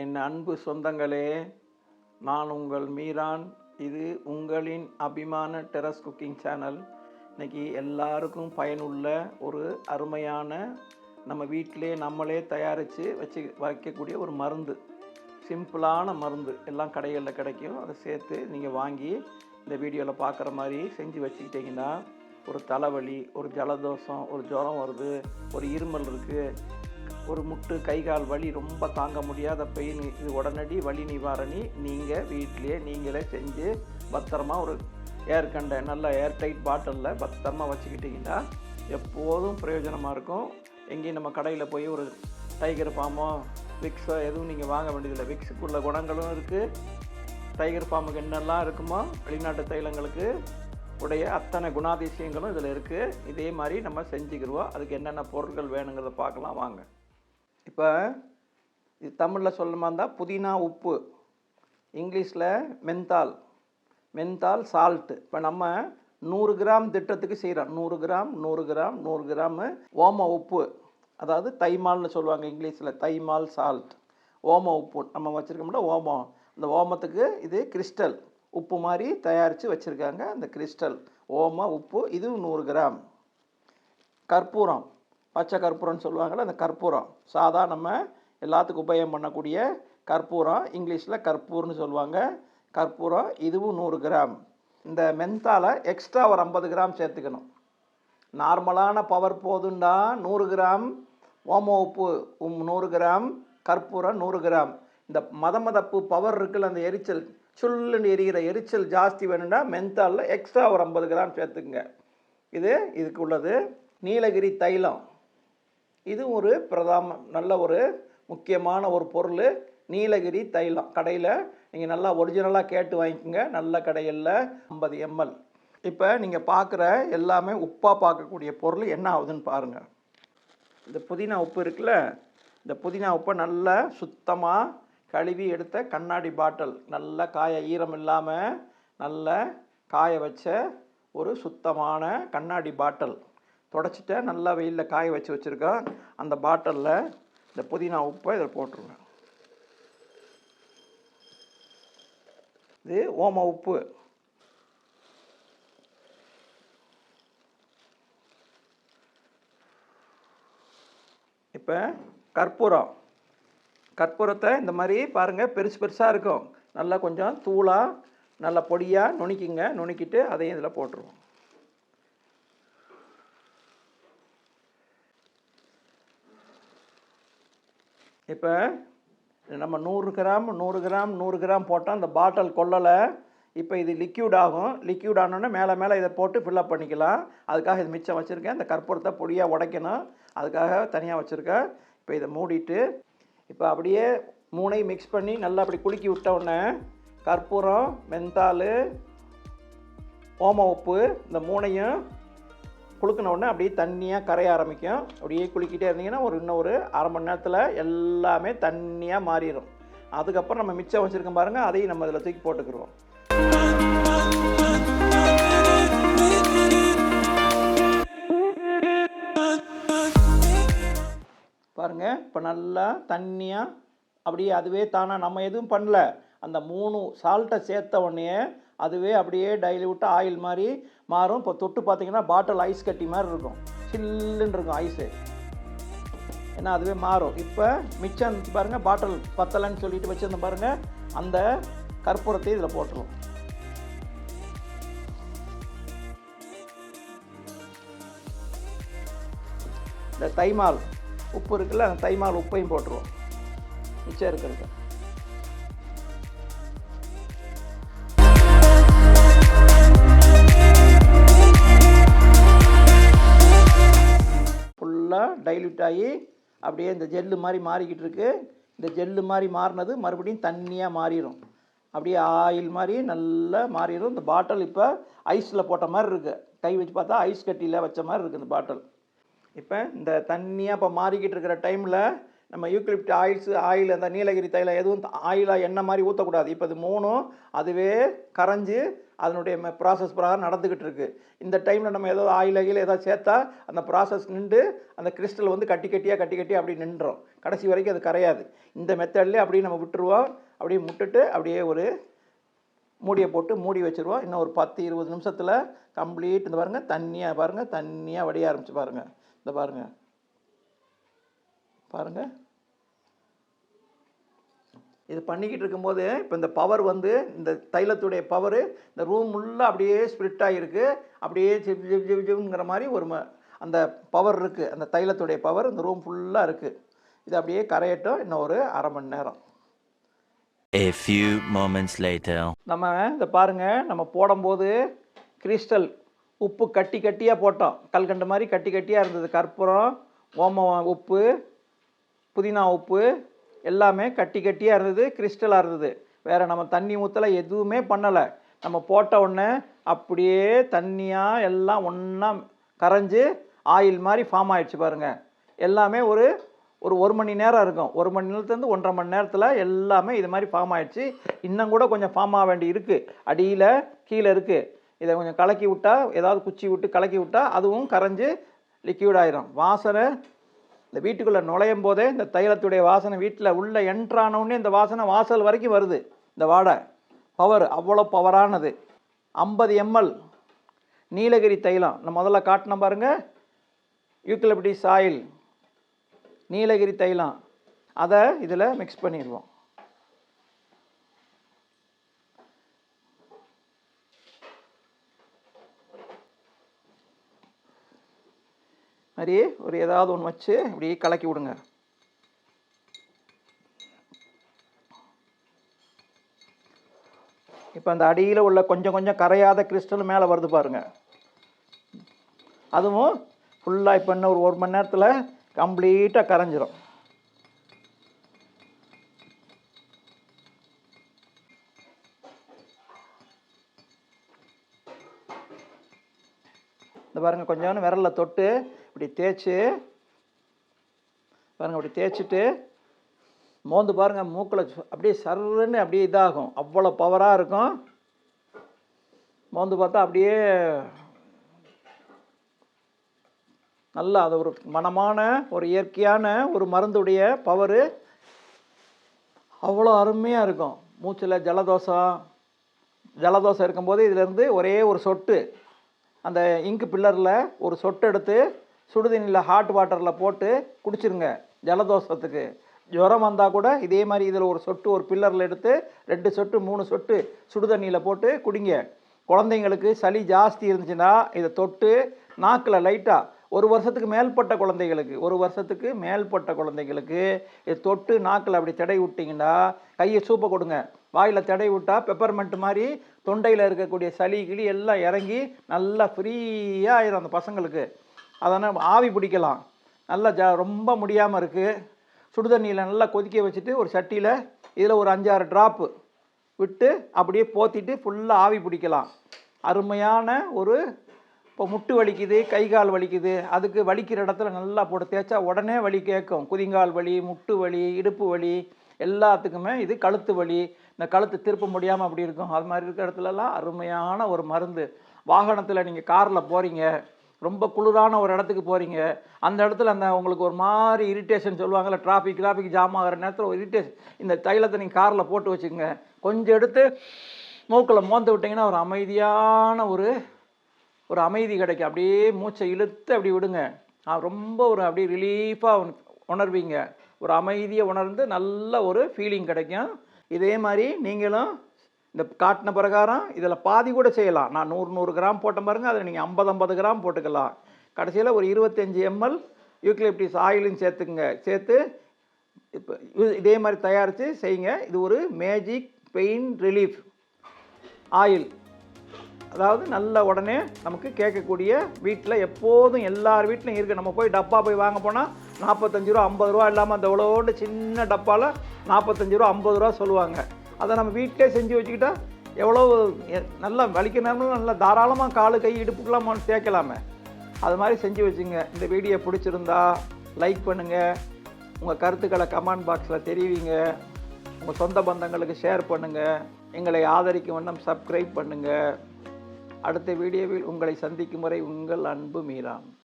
என் அன்பு சொந்தங்களே நான் உங்கள் மீரான். இது உங்களின் அபிமான டெரஸ் குக்கிங் சேனல். இன்றைக்கி எல்லாருக்கும் பயனுள்ள ஒரு அருமையான நம்ம வீட்டிலே நம்மளே தயாரித்து வச்சு வைக்கக்கூடிய ஒரு மருந்து. சிம்பிளான மருந்து. எல்லாம் கடைகளில் கிடைக்கும். அதை சேர்த்து நீங்கள் வாங்கி இந்த வீடியோவில் பார்க்குற மாதிரி செஞ்சு வச்சுக்கிட்டிங்கன்னா ஒரு தலைவலி ஒரு ஜலதோஷம் ஒரு ஜுரம் வருது ஒரு இருமல் இருக்குது ஒரு முட்டு கை கால் வலி ரொம்ப தாங்க முடியாத பெயின் இது உடனடி வலி நிவாரணி. நீங்கள் வீட்டிலேயே நீங்களே செஞ்சு பத்திரமா ஒரு ஏர் கண்ட நல்ல ஏர் டைட் பாட்டிலில் பத்திரமா வச்சுக்கிட்டிங்கன்னா எப்போதும் பிரயோஜனமாக இருக்கும். எங்கேயும் நம்ம கடையில் போய் ஒரு டைகர் ஃபார்மோ விக்ஸோ எதுவும் நீங்கள் வாங்க வேண்டியதில்லை. விக்ஸுக்குள்ள குணங்களும் இருக்குது டைகர் ஃபார்முக்கு என்னெல்லாம் இருக்குமோ வெளிநாட்டு தைலங்களுக்கு உடைய அத்தனை குணாதிசயங்களும் இதில் இருக்குது இதே மாதிரி நம்ம செஞ்சுக்கிடுவோம் அதுக்கு என்னென்ன பொருட்கள் வேணுங்கிறத பார்க்கலாம். வாங்க. இப்போ இது தமிழில் சொல்லணுமா இருந்தால் புதினா உப்பு இங்கிலீஷில் மென்தால் மென்தால் சால்ட்டு இப்போ நம்ம நூறு கிராம் திட்டத்துக்கு செய்கிறோம் நூறு கிராம் நூறு கிராம் நூறு கிராமு ஓம உப்பு. அதாவது தைமால்னு சொல்லுவாங்க இங்கிலீஷில் தைமால் சால்ட் ஓம உப்பு நம்ம வச்சுருக்கோம்ல ஓமம். அந்த ஓமத்துக்கு இது கிறிஸ்டல் உப்பு மாதிரி தயாரித்து வச்சுருக்காங்க அந்த கிறிஸ்டல் ஓம உப்பு இது நூறு கிராம். கற்பூரம். பச்சை கற்பூரம்னு சொல்லுவாங்கள்ல அந்த கற்பூரம். சாதா நம்ம எல்லாத்துக்கும் உபயோகம் பண்ணக்கூடிய கற்பூரம். இங்கிலீஷில் கற்பூர்னு சொல்லுவாங்க. கற்பூரம் இதுவும் நூறு கிராம். இந்த மென்தால எக்ஸ்ட்ரா ஒரு ஐம்பது கிராம் சேர்த்துக்கணும். நார்மலான பவர் போதுண்டா நூறு கிராம். ஓம உப்பு உம் நூறு கிராம். கற்பூரம் நூறு கிராம். இந்த மத மதப்பு பவர் இருக்குல்ல அந்த எரிச்சல். சுல்லுன்னு எரிகிற எரிச்சல் ஜாஸ்தி வேணும்னா மென்த்தாலில் எக்ஸ்ட்ரா ஒரு ஐம்பது கிராம் சேர்த்துக்குங்க. இது இதுக்கு உள்ளது. நீலகிரி தைலம். இது ஒரு பிரதான நல்ல ஒரு முக்கியமான ஒரு பொருள். நீலகிரி தைலம் கடையில் நீங்கள் நல்லா ஒரிஜினலாக கேட்டு வாங்கிக்கோங்க. நல்ல கடையில் ஐம்பது எம்எல் இப்போ நீங்கள் பார்க்குற எல்லாமே உப்பாக பார்க்கக்கூடிய பொருள் என்ன ஆகுதுன்னு பாருங்கள் இந்த புதினா உப்பு இருக்குல்ல இந்த புதினா உப்பை நல்லா சுத்தமாக கழுவி எடுத்த கண்ணாடி பாட்டில் நல்லா காய ஈரம் இல்லாமல் நல்லா காய வச்ச ஒரு சுத்தமான கண்ணாடி பாட்டில். தொடச்சிட்டேன். நல்லா வெயிலில் காய வச்சு வச்சுருக்கோம் அந்த பாட்டிலில் இந்த புதினா உப்பை இதில் போட்டுருவேன் இது ஓம உப்பு. இப்போ கற்பூரம். கற்பூரத்தை இந்த மாதிரி பாருங்கள் பெருசு பெருசாக இருக்கும். நல்லா கொஞ்சம் தூளாக நல்லா பொடியாக நுணுக்கிங்க. நுணுக்கிட்டு அதையும் இதில் போட்டுருவோம். இப்போ நம்ம நூறு கிராம் நூறு கிராம் நூறு கிராம் போட்டால் அந்த பாட்டில் கொள்ளலை. இப்போ இது லிக்யூட் ஆகும். லிக்யூட் ஆனோடனே மேலே மேலே இதை போட்டு ஃபில்லப் பண்ணிக்கலாம். அதுக்காக இது மிச்சம் வச்சுருக்கேன். இந்த கற்பூரத்தை பொடியாக உடைக்கணும். அதுக்காக தனியாக வச்சுருக்கேன். இப்போ இதை மூடிட்டு இப்போ அப்படியே மூணையும் மிக்ஸ் பண்ணி நல்லா அப்படி குலுக்கி விட்ட கற்பூரம் மென்தால் ஓம உப்பு இந்த மூணையும் குலுக்கின உடனே அப்படியே தண்ணியாக கரைய ஆரம்பிக்கும். அப்படியே குளிக்கிட்டே இருந்தீங்கன்னா ஒரு இன்னும் ஒரு அரை மணி நேரத்தில் எல்லாமே தண்ணியாக மாறிடும் அதுக்கப்புறம் நம்ம மிச்சம் வச்சுருக்கோம் பாருங்கள் அதையும் நம்ம இதில் தூக்கி போட்டுக்கிறோம் பாருங்க இப்போ நல்லா தண்ணியாக அப்படியே அதுவே தானாக நம்ம எதுவும் பண்ணல. அந்த மூணு சால்ட்டை சேர்த்த உடனே அதுவே அப்படியே டைல்யூட் ஆயில் மாதிரி மாறும். இப்போ தொட்டு பார்த்தீங்கன்னா பாட்டில் ஐஸ் கட்டி மாதிரி இருக்கும். சில்லுன்னு இருக்கும் ஐஸு ஏன்னா அதுவே மாறும். இப்போ மிச்சம் பாருங்கள் பாட்டில் பத்தலைன்னு சொல்லிட்டு வச்சுருந்த பாருங்கள் அந்த கற்பூரத்தை இதில் போட்டுருவோம் இந்த தைமால் உப்பு இருக்குல்ல அந்த தைமால் உப்பையும் போட்டுருவோம். மிச்சம் இருக்கிறது. டைல்யூட் ஆகி அப்படியே இந்த ஜெல்லு மாதிரி மாறிக்கிட்டு இருக்கு. இந்த ஜெல்லு மாதிரி மாறினது மறுபடியும் தண்ணியாக மாறிடும் அப்படியே ஆயில் மாதிரி நல்லா மாறிடும் இந்த பாட்டில் இப்போ ஐஸில் போட்ட மாதிரி இருக்குது கை வச்சு பார்த்தா ஐஸ் கட்டியில் வச்ச மாதிரி இருக்குது இந்த பாட்டில். இப்போ இந்த தண்ணியாக இப்போ மாறிக்கிட்டு இருக்கிற டைமில் நம்ம யூக்லிப்ட் ஆயில்ஸ் ஆயில் அந்த நீலகிரி தைலம் எதுவும் ஆயிலாக எண்ணெய் மாதிரி ஊற்றக்கூடாது இப்போ இது மூணும் அதுவே கரைஞ்சி அதனுடைய ப்ராசஸ் பிரகாரம் நடந்துக்கிட்டு இருக்குது இந்த டைமில் நம்ம ஏதாவது ஆயில் ஆயில் ஏதாவது சேர்த்தா அந்த ப்ராசஸ் நின்று அந்த கிறிஸ்டல் வந்து கட்டி கட்டியாக கட்டி கட்டி அப்படி நின்றோம். கடைசி வரைக்கும் அது கரையாது. இந்த மெத்தட்லேயே அப்படியே நம்ம விட்டுருவோம். அப்படியே முட்டுட்டு அப்படியே ஒரு மூடியை போட்டு மூடி வச்சுருவோம். இன்னும் ஒரு பத்து இருபது நிமிஷத்தில் கம்ப்ளீட் இந்த பாருங்கள் தண்ணியாக பாருங்கள் தண்ணியாக வடிய ஆரம்பிச்சு பாருங்கள் இந்த பாருங்கள் பாருங்கள் இது பண்ணிக்கிட்டு இருக்கும்போது இப்போ இந்த பவர் வந்து இந்த தைலத்துடைய பவர் இந்த ரூம் ஃபுல்லாக அப்படியே ஸ்ப்ரிட் ஆகிருக்கு அப்படியே ஜிப் ஜிப் ஜிப் ஜிப்ங்கிற மாதிரி ஒரு ம அந்த பவர் இருக்குது அந்த தைலத்துடைய பவர் இந்த ரூம் ஃபுல்லாக இருக்குது இது அப்படியே கரையட்டும். இன்னும் ஒரு அரை மணி நேரம். A few moments later. நம்ம இந்த பாருங்க. நம்ம போடும்போது கிறிஸ்டல் உப்பு கட்டி கட்டியாக போட்டோம். கல்கண்டு மாதிரி கட்டி கட்டியாக இருந்தது. கற்பூரம் ஓமம் உப்பு புதினா உப்பு எல்லாமே கட்டி கட்டியாக இருந்தது கிறிஸ்டலாக இருந்தது. வேறு நம்ம தண்ணி ஊற்றலை எதுவுமே பண்ணலை. நம்ம போட்ட உடனே அப்படியே தண்ணியாக எல்லாம் ஒன்றா கரைஞ்சி ஆயில் மாதிரி ஃபார்ம் ஆயிடுச்சு பாருங்கள் எல்லாமே ஒரு ஒரு ஒரு மணி நேரம் இருக்கும். ஒரு மணி நேரத்துலேருந்து ஒன்றரை மணி நேரத்தில் எல்லாமே இது மாதிரி ஃபார்ம் ஆயிடுச்சு. இன்னும் கூட கொஞ்சம் ஃபார்ம் ஆக வேண்டி இருக்குது அடியில் கீழே இருக்குது இதை கொஞ்சம் கலக்கி விட்டால் ஏதாவது குச்சி விட்டு கலக்கி விட்டால் அதுவும் கரைஞ்சு லிக்யூட் ஆயிரும். வாசனை இந்த வீட்டுக்குள்ளே நுழையும் போதே இந்த தைலத்துடைய வாசனை வீட்டில் உள்ளே என்ட்ரானவுடனே இந்த வாசனை வாசல் வரைக்கும் வருது. இந்த வாடை. பவர் அவ்வளோ பவரானது ஐம்பது எம்எல் நீலகிரி தைலம். நம்ம முதல்ல காட்டின பாருங்கள் யூக்கலிப்டிஸ் ஆயில் நீலகிரி தைலம். அதை இதில் மிக்ஸ் பண்ணிடுவோம் மாதிரி ஒரு ஏதாவது ஒன்று வச்சு இப்படி கலக்கி விடுங்க. இப்போ அந்த அடியில் உள்ள கொஞ்சம் கொஞ்சம் கரையாத கிறிஸ்டல் மேலே வருது பாருங்கள் அதுவும் ஃபுல்லாக இப்போ இன்னும் ஒரு ஒரு மணி நேரத்தில் கம்ப்ளீட்டாக கரைஞ்சிரும். இந்த பாருங்கள் கொஞ்சம் விரலில் தொட்டு இப்படி தேய்ச்சி பாருங்க அப்படி தேய்ச்சிட்டு மோந்து பாருங்கள் மூக்கில் சு- அப்படியே சர்ன்னு அப்படியே இதாகும். அவ்வளோ பவராக இருக்கும். மோந்து பார்த்தா அப்படியே நல்லா அது ஒரு மனமான ஒரு இயற்கையான ஒரு மருந்துடைய பவரு அவ்வளோ அருமையாக இருக்கும். மூச்சில் ஜலதோஷம் ஜலதோஷம் இருக்கும்போது இதிலேருந்து ஒரே ஒரு சொட்டு அந்த இங்கு பில்லரில் ஒரு சொட்டு எடுத்து சுடுதண்ணியில் ஹாட் வாட்டரில் போட்டு குடிச்சிருங்க. ஜலதோஷத்துக்கு. ஜுரம் வந்தால் கூட இதே மாதிரி இதில் ஒரு சொட்டு ஒரு பில்லரில் எடுத்து ரெண்டு சொட்டு மூணு சொட்டு சுடுதண்ணியில் போட்டு குடிங்க. குழந்தைங்களுக்கு சளி ஜாஸ்தி இருந்துச்சுன்னா இதை தொட்டு நாக்கில் லைட்டாக ஒரு வருஷத்துக்கு மேல்பட்ட குழந்தைகளுக்கு ஒரு வருஷத்துக்கு மேல்பட்ட குழந்தைங்களுக்கு இது தொட்டு நாக்கில் அப்படி தடை விட்டிங்கன்னா கையை சூப்பை கொடுங்க. வாயில் தடை விட்டா பெப்பர்மெண்ட் மாதிரி தொண்டையில் இருக்கக்கூடிய சளி கிளி எல்லாம் இறங்கி நல்லா ஃப்ரீயாக ஆயிரும் அந்த பசங்களுக்கு. அதனால் ஆவி பிடிக்கலாம். நல்லா ஜ ரொம்ப முடியாமல் இருக்குது சுடுதண்ணியில் நல்லா கொதிக்க வச்சுட்டு ஒரு சட்டியில் இதில் ஒரு அஞ்சாறு ட்ராப்பு விட்டு அப்படியே போத்திட்டு ஃபுல்லாக ஆவி பிடிக்கலாம். அருமையான ஒரு இப்போ முட்டு வலிக்குது கை கால் வலிக்குது அதுக்கு வலிக்கிற இடத்துல நல்லா போட்டு தேய்ச்சா உடனே வலி கேட்கும். குதிங்கால் வலி முட்டு வலி இடுப்பு வலி எல்லாத்துக்குமே இது கழுத்து வலி. இந்த கழுத்து திருப்ப முடியாமல் அப்படி இருக்கும். அது மாதிரி இருக்கிற இடத்துலலாம் அருமையான ஒரு மருந்து. வாகனத்தில் நீங்கள் காரில் போகிறீங்க ரொம்ப குளிரான ஒரு இடத்துக்கு போகிறீங்க அந்த இடத்துல அந்த உங்களுக்கு ஒரு மாதிரி இரிட்டேஷன் சொல்லுவாங்கல்ல டிராஃபிக் டிராஃபிக் ஜாம் ஆகிற நேரத்தில் ஒரு இரிட்டேஷன் இந்த தைலத்தை நீங்கள் காரில் போட்டு வச்சுக்கோங்க. கொஞ்சம் எடுத்து மூக்கில் மோந்து விட்டிங்கன்னா ஒரு அமைதியான ஒரு ஒரு அமைதி கிடைக்கும். அப்படியே மூச்சை இழுத்து அப்படி விடுங்க. ரொம்ப ஒரு அப்படியே ரிலீஃபாக உணர்வீங்க. ஒரு அமைதியை உணர்ந்து நல்ல ஒரு ஃபீலிங் கிடைக்கும். இதே மாதிரி நீங்களும் இந்த காட்டின பிரகாரம் இதில் பாதி கூட செய்யலாம். நான் நூறு நூறு கிராம் போட்ட பாருங்க அதில் நீங்கள் ஐம்பது ஐம்பது கிராம் போட்டுக்கலாம். கடைசியில் ஒரு இருபத்தஞ்சி எம்எல் யூக்லிப்டிஸ் ஆயிலும் சேர்த்துக்குங்க. சேர்த்து இப்போ இதே மாதிரி தயாரித்து செய்யுங்க. இது ஒரு மேஜிக் பெயின் ரிலீஃப் ஆயில். அதாவது நல்ல உடனே நமக்கு கேட்கக்கூடிய வீட்டில் எப்போதும் எல்லார் வீட்லையும் இருக்குது நம்ம போய் டப்பா போய் வாங்க போனால் நாற்பத்தஞ்சு ரூபா ஐம்பது ரூபா இல்லாமல் அந்த எவ்வளோண்டு சின்ன டப்பாவில் நாற்பத்தஞ்சு ரூபா ஐம்பது ரூபா சொல்லுவாங்க. அதை நம்ம வீட்டிலே செஞ்சு வச்சுக்கிட்டா எவ்வளோ எ- நல்லா வலிக்க நல்லா தாராளமாக காலு கை இடுப்புக்கெல்லாம் சேர்க்கலாமே. அது மாதிரி செஞ்சு வச்சுங்க. இந்த வீடியோ பிடிச்சிருந்தா லைக் பண்ணுங்கள் உங்கள் கருத்துக்களை கமெண்ட் பாக்ஸில் தெரிவிங்க. உங்கள் சொந்த பந்தங்களுக்கு ஷேர் பண்ணுங்கள் எங்களை ஆதரிக்கும் வண்ணம் சப்ஸ்கிரைப் பண்ணுங்கள் அடுத்த வீடியோவில் உங்களை சந்திக்கும் வரை உங்கள் அன்பு மீரான்